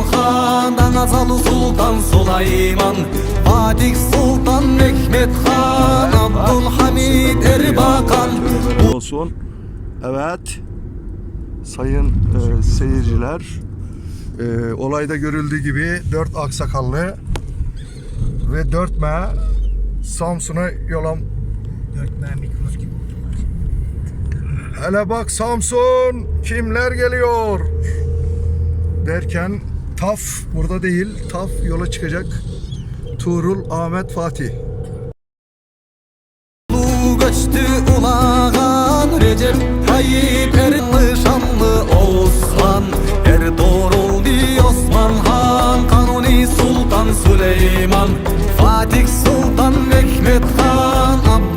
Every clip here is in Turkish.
Osman Han Danazalı Sultan Süleyman Fatih Sultan Mehmet Han Abdülhamid Erbakan olsun. Evet. Sayın e, seyirciler. e, olayda görüldüğü gibi dört aksakallı ve dört me Samsun'a yola Dörtmen mikros gibi oldular. Hele bak Samsun kimler geliyor derken Taf burada değil Taf yola çıkacak. Tuğrul Ahmet Fatih. Göçtü ulağan Recep Tayyip Erdoğan şanlı Osman. Ertuğrul bir Osman Han Kanuni Sultan Süleyman. Fatih Sultan Mehmet Han Abdülhamid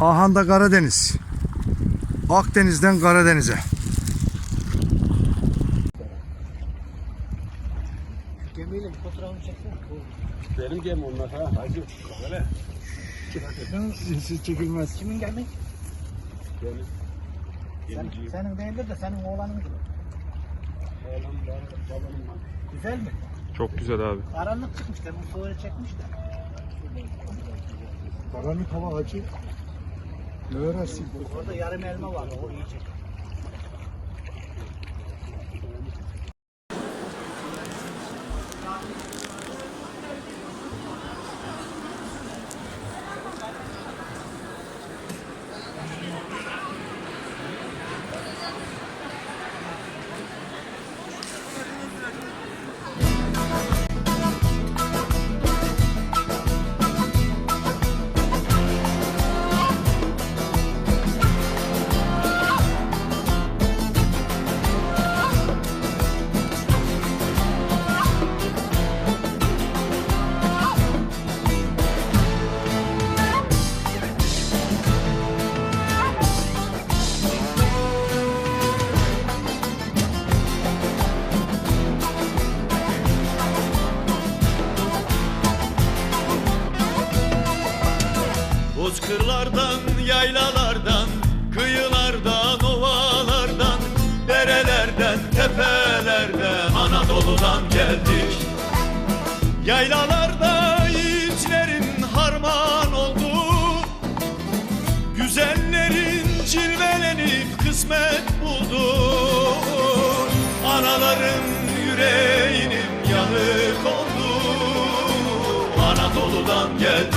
Ahanda Karadeniz Akdeniz'den Karadeniz'e Gemiyle bir fotoğrafını çeksene. Benim gemi onlar ha. Hacı. Öyle. Siz çekilmez. Kimin gemi? Benim. Sen, senin değildir de senin oğlanın gibi. Oğlum var, babamın var. Güzel mi? Çok güzel abi. Karanlık çıkmışlar. Bu sonra çekmişler. Karanlık hava acı Ne öğrensin Orada yarım elma var. O iyi kısmet buldun Anaların yüreğinin yanık oldu. Anadolu'dan geldi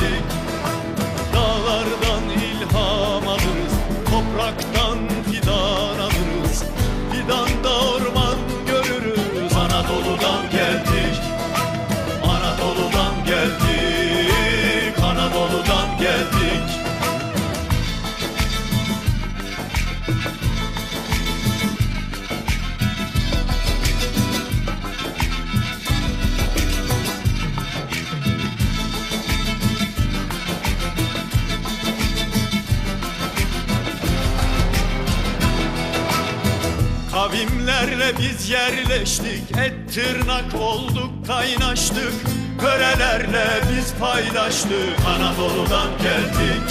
Kavimlerle biz yerleştik Et tırnak olduk kaynaştık. Körelerle biz paylaştık Anadolu'dan geldik.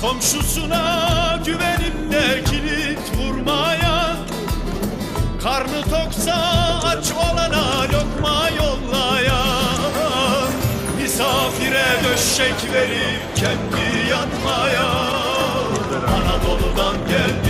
Komşusuna güvenip de kilit vurmaya. Karnı toksa aç olana lokma yollayan Misafire döşek verip kendi yatmaya. Anadolu'dan geldik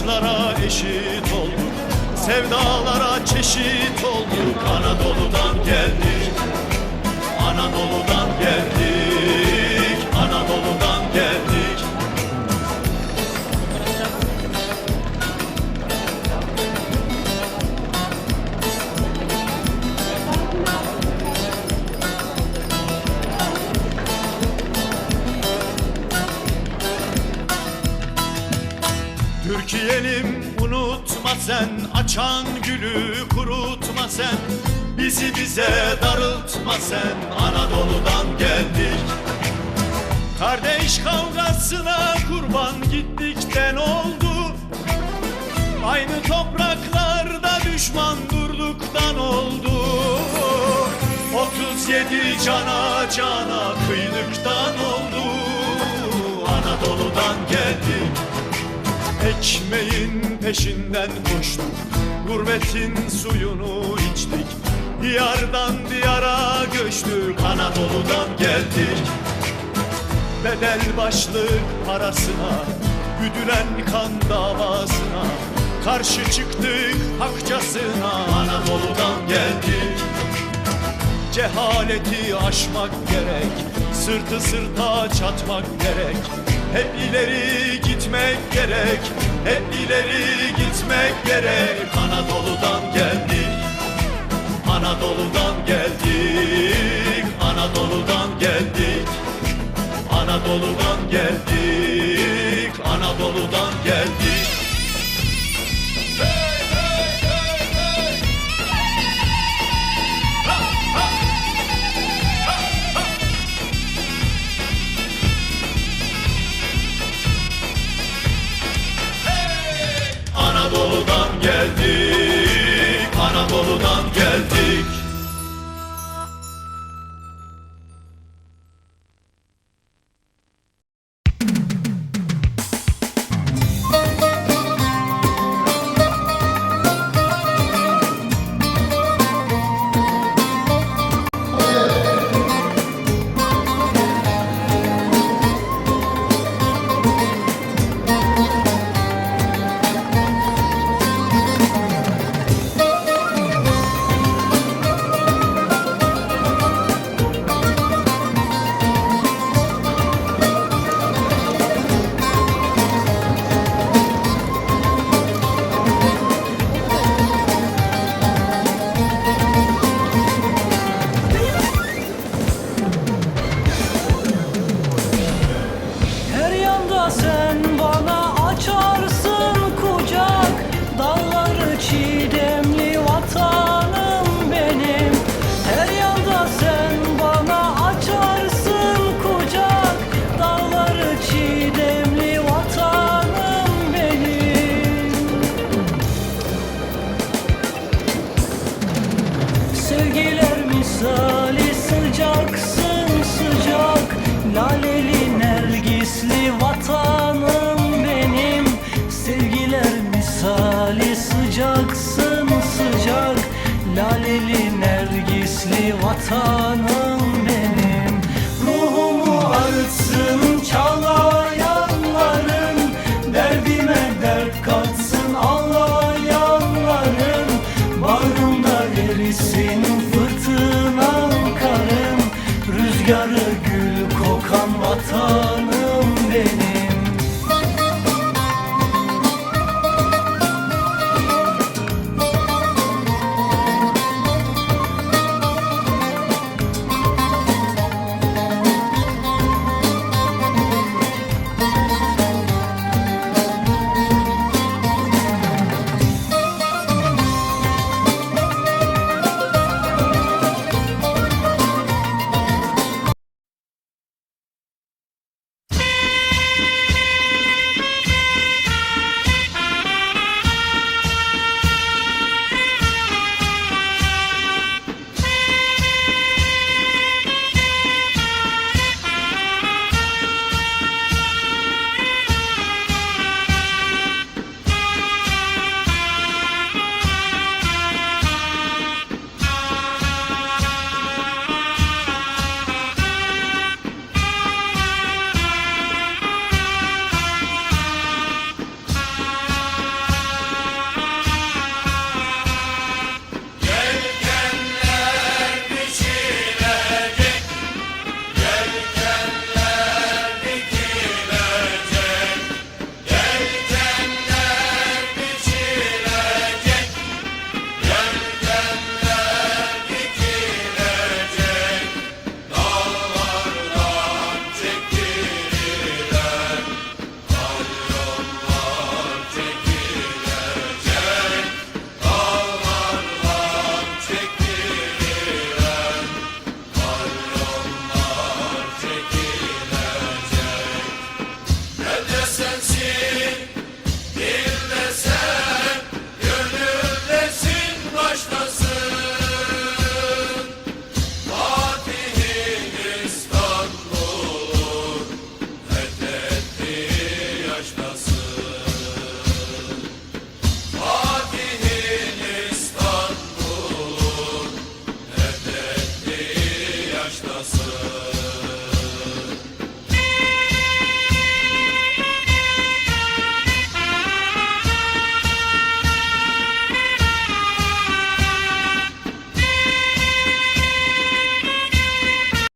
inançlara eşit olduk Sevdalara çeşit olduk Anadolu'dan geldik Kurutma sen Bizi bize darıltma sen. Anadolu'dan geldik. Kardeş kavgasına kurban gittikten oldu. Aynı topraklarda düşman durduktan oldu. 37 cana cana kıydıktan oldu. Anadolu'dan geldik Ekmeğin peşinden koştuk Gurbetin suyunu içtik. Diyardan diyara göçtük Anadolu'dan geldik. Bedel başlık parasına Güdülen kan davasına. Karşı çıktık hakçasına Anadolu'dan geldik. Cehaleti aşmak gerek Sırtı sırta çatmak gerek. Hep ileri gitmek gerek Hep ileri gitmek gerek. Anadolu'dan geldik Anadolu'dan geldik Anadolu'dan geldik Anadolu'dan geldik Anadolu'dan geldik